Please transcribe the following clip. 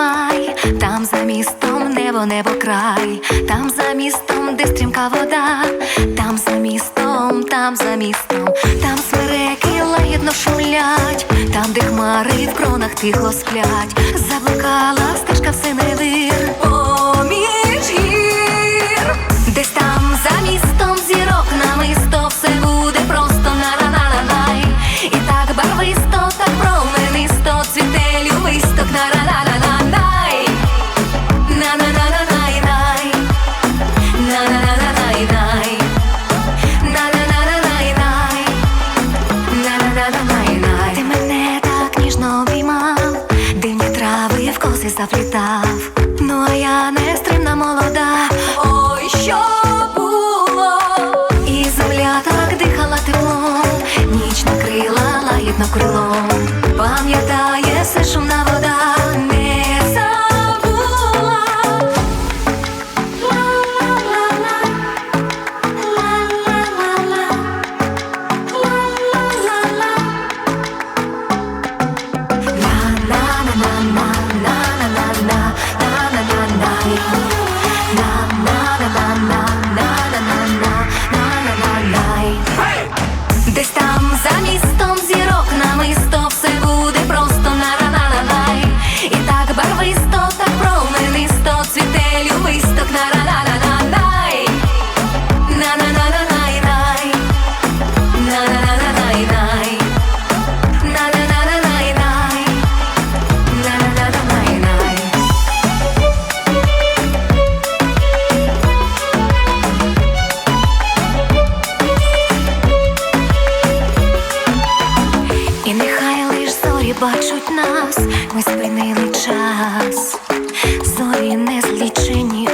май, там за містом небо, небо край, там за містом, де стрімка вода, там за містом, там за містом, там смереки лагідно шумлять, там, де хмари в кронах тихо сплять, заблукала стежка в не заплітав. Ну а я не стримна молода. Ой, що було? І земля так дихала теплом, ніч накрила лагідно крилом. десь там за містом зірок намисто все. бачать нас, ми спинили час, зорі не злічені.